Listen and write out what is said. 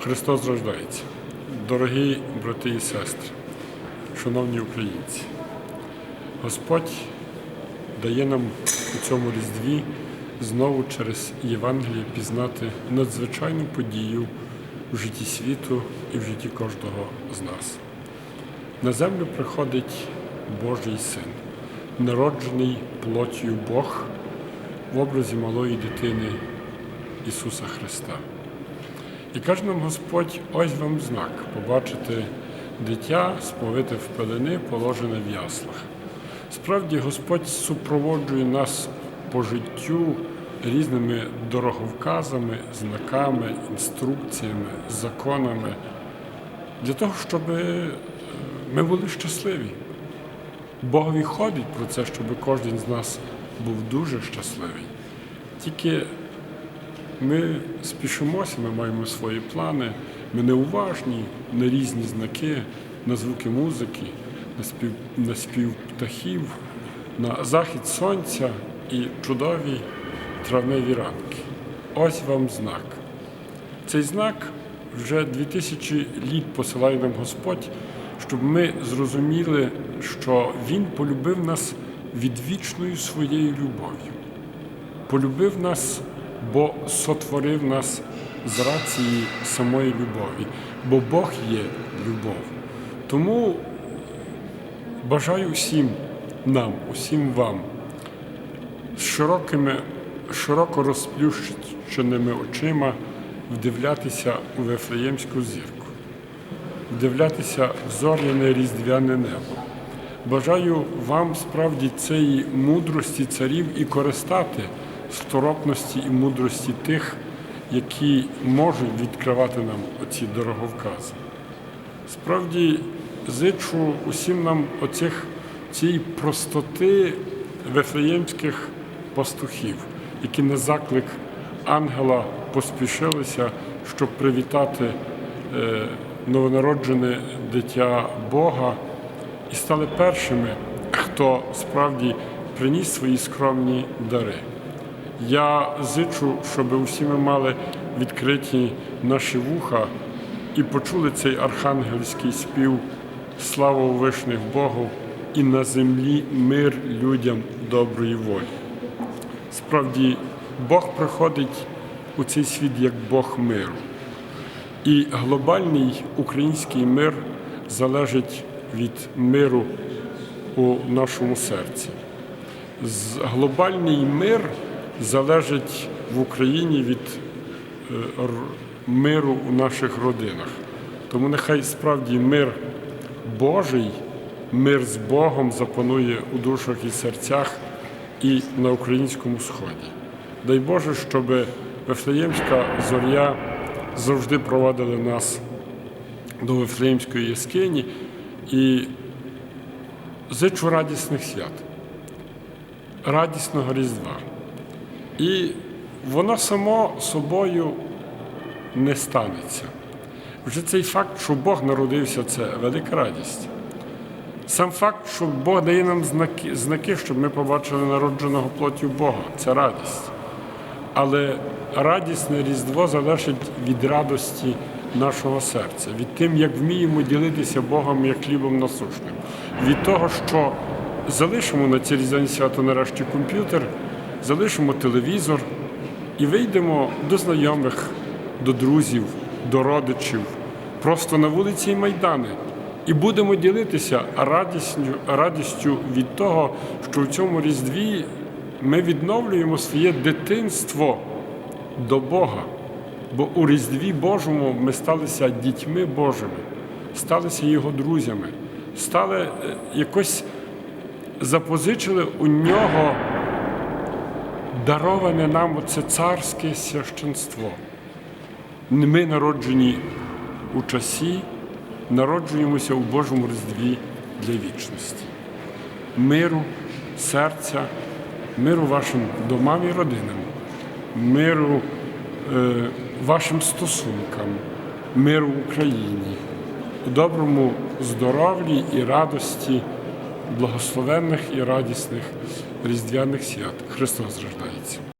Христос рождається. Дорогі брати і сестри, шановні українці, Господь дає нам у цьому різдві знову через Євангеліє пізнати надзвичайну подію в житті світу і в житті кожного з нас. На землю приходить Божий син, народжений плоттю Бог в образі малої дитини Ісуса Христа. І каже нам Господь, ось вам знак побачити дитя, сповите в пелени, положене в яслах. Справді Господь супроводжує нас по життю різними дороговказами, знаками, інструкціями, законами для того, щоб ми були щасливі. Богові ходить про це, щоб кожен з нас був дуже щасливий. Тільки ми спішимося, ми маємо свої плани, ми неуважні на різні знаки, на звуки музики, на спів, на спів птахів, на захід сонця і чудові травневі ранки. Ось вам знак. Цей знак вже 2000 літ посилає нам Господь, щоб ми зрозуміли, що Він полюбив нас відвічною своєю любов'ю. Полюбив нас, бо сотворив нас з рації самої любові, бо Бог є любов. Тому бажаю всім нам, усім вам широкими, широко розплющеними очима вдивлятися у Вифлеємську зірку, вдивлятися в зоряне різдвяне небо. Бажаю вам справді цієї мудрості царів і користати сторопності і мудрості тих, які можуть відкривати нам оці дороговкази. Справді зичу усім нам оцих цієї простоти вифлеємських пастухів, які на заклик ангела поспішилися, щоб привітати е, новонароджене дитя Бога і стали першими, хто справді приніс свої скромні дари. Я зичу, щоб усі ми мали відкриті наші вуха і почули цей архангельський спів Слава вишних Богу і на землі мир людям доброї волі. Справді, Бог приходить у цей світ як Бог миру. І глобальний український мир залежить від миру у нашому серці. З- Глобальний мир залежить в Україні від е, миру у наших родинах. Тому нехай справді мир Божий, мир з Богом запанує у душах і серцях і на українському сході. Дай Боже, щоб Вифлеємська зоря завжди провадила нас до Вифлеємської яскині і зичу радісних свят, радісного Різдва. І воно само собою не станеться. Вже цей факт, що Бог народився, це велика радість. Сам факт, що Бог дає нам знаки, знаки, щоб ми побачили народженого плоттю Бога, це радість. Але радісне Різдво залежить від радості нашого серця, від тим, як вміємо ділитися Богом як хлібом насущним, від того, що залишимо на ці різдвяні свято нарешті комп'ютер, залишимо телевізор і вийдемо до знайомих, до друзів, до родичів, просто на вулиці і майдани. І будемо ділитися радістю, радістю від того, що в цьому різдві ми відновлюємо своє дитинство до Бога. Бо у Різдві Божому ми сталися дітьми Божими, сталися Його друзями, стали е, якось запозичили у нього дароване нам оце царське священство. Ми народжені у часі, народжуємося у Божому Різдві для вічності. Миру, серця, миру вашим домам і родинам, миру е, вашим стосункам, миру Україні, у доброму здоров'ї і радості, благословенних і радісних різдвяних свят. Христос рождається.